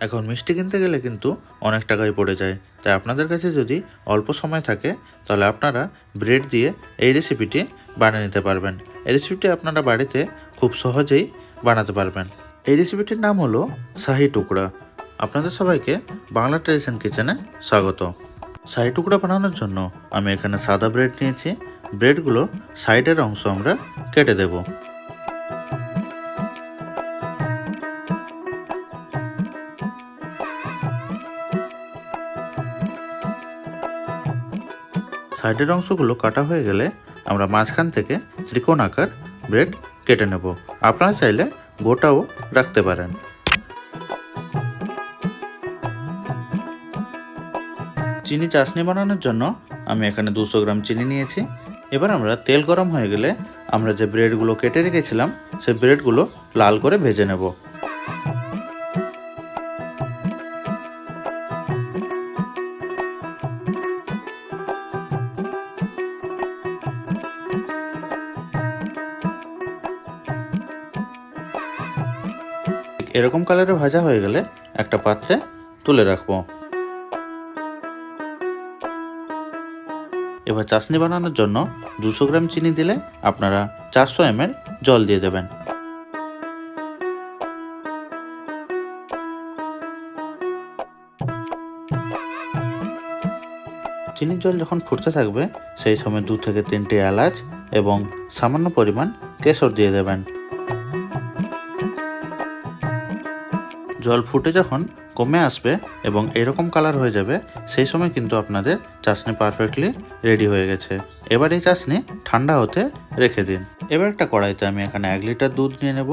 এখন মিষ্টি কিনতে গেলে কিন্তু অনেক টাকাই পড়ে যায়। তাই আপনাদের কাছে যদি অল্প সময় থাকে, তাহলে আপনারা ব্রেড দিয়ে এই রেসিপিটি বানিয়ে নিতে পারবেন। এই রেসিপিটি আপনারা বাড়িতে খুব সহজেই বানাতে পারবেন। এই রেসিপিটির নাম হলো শাহি টুকরা। আপনাদের সবাইকে বাংলা ট্রেডিশন কিচেনে স্বাগত। শাহি টুকরা বানানোর জন্য আমি এখানে সাদা ব্রেড নিয়েছি। ব্রেডগুলো সাইডের অংশ আমরা কেটে দেবো। সাইডের অংশগুলো কাটা হয়ে গেলে আমরা মাঝখান থেকে ত্রিকোণ আকার ব্রেড কেটে নেব। আপনারা চাইলে গোটাও রাখতে পারেন। চিনি চাশনি বানানোর জন্য আমি এখানে দুশো গ্রাম চিনি নিয়েছি। এবার আমরা তেল গরম হয়ে গেলে আমরা যে ব্রেডগুলো কেটে রেখেছিলাম সেই ব্রেডগুলো লাল করে ভেজে নেব। এরকম কালারে ভাজা হয়ে গেলে একটা পাত্রে তুলে রাখব। এবার চাশনি বানানোর জন্য দুশো গ্রাম চিনি দিলে আপনারা চারশো এম জল দিয়ে দেবেন। চিনির জল যখন ফুটতে থাকবে, সেই সময় দু থেকে তিনটি এলাচ এবং সামান্য পরিমাণ কেশর দিয়ে দেবেন। জল ফুটে যখন কমে আসবে এবং এরকম কালার হয়ে যাবে, সেই সময় কিন্তু আপনাদের চাশনি পারফেক্টলি রেডি হয়ে গেছে। এবার এই চাশনি ঠান্ডা হতে রেখে দিন। এবার একটা কড়াইতে আমি এখানে এক লিটার দুধ নিয়ে নেব।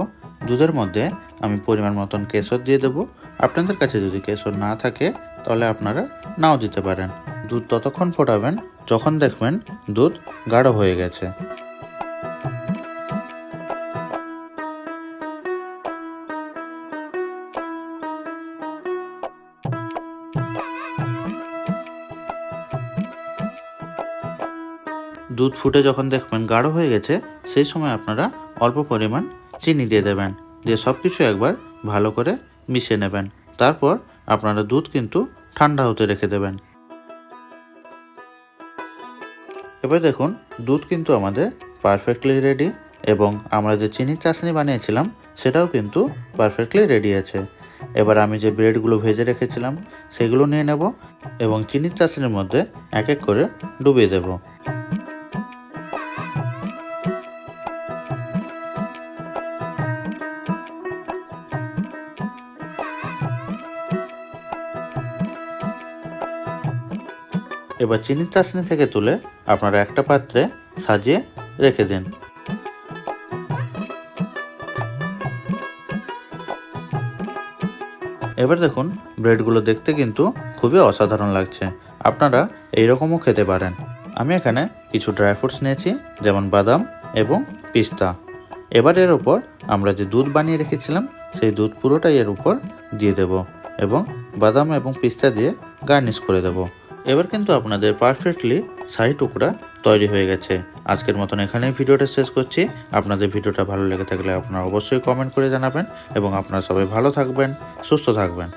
দুধের মধ্যে আমি পরিমাণ মতন কেশর দিয়ে দেবো। আপনাদের কাছে যদি কেশর না থাকে, তাহলে আপনারা নাও দিতে পারেন। দুধ ততক্ষণ ফোটাবেন, যখন দেখবেন দুধ গাঢ় হয়ে গেছে। দুধ ফুটে যখন দেখবেন গাঢ় হয়ে গেছে, সেই সময় আপনারা অল্প পরিমাণ চিনি দিয়ে দেবেন। দিয়ে সব কিছু একবার ভালো করে মিশিয়ে নেবেন। তারপর আপনারা দুধ কিন্তু ঠান্ডা হতে রেখে দেবেন। এবার দেখুন, দুধ কিন্তু আমাদের পারফেক্টলি রেডি এবং আমরা যে চিনির চাশনি বানিয়েছিলাম, সেটাও কিন্তু পারফেক্টলি রেডি আছে। এবার আমি যে ব্রেডগুলো ভেজে রেখেছিলাম, সেগুলো নিয়ে নেব এবং চিনির চাশনির মধ্যে এক এক করে ডুবিয়ে দেবো। এবার চিনির চাশনি থেকে তুলে আপনারা একটা পাত্রে সাজিয়ে রেখে দিন। এবার দেখুন, ব্রেডগুলো দেখতে কিন্তু খুবই অসাধারণ লাগছে। আপনারা এইরকমও খেতে পারেন। আমি এখানে কিছু ড্রাই ফ্রুটস নিয়েছি, যেমন বাদাম এবং পিস্তা। এবার এর উপর আমরা যে দুধ বানিয়ে রেখেছিলাম, সেই দুধ পুরোটাই এর উপর দিয়ে দেব এবং বাদাম এবং পিস্তা দিয়ে গার্নিশ করে দেবো। এবার কিন্তু আপনাদের পারফেক্টলি শাহি টুকরা তৈরি হয়ে গেছে। আজকের মতন এখানেই ভিডিওটা শেষ করছি। আপনাদের ভিডিওটা ভালো লেগে থাকলে আপনারা অবশ্যই কমেন্ট করে জানাবেন এবং আপনারা সবাই ভালো থাকবেন, সুস্থ থাকবেন।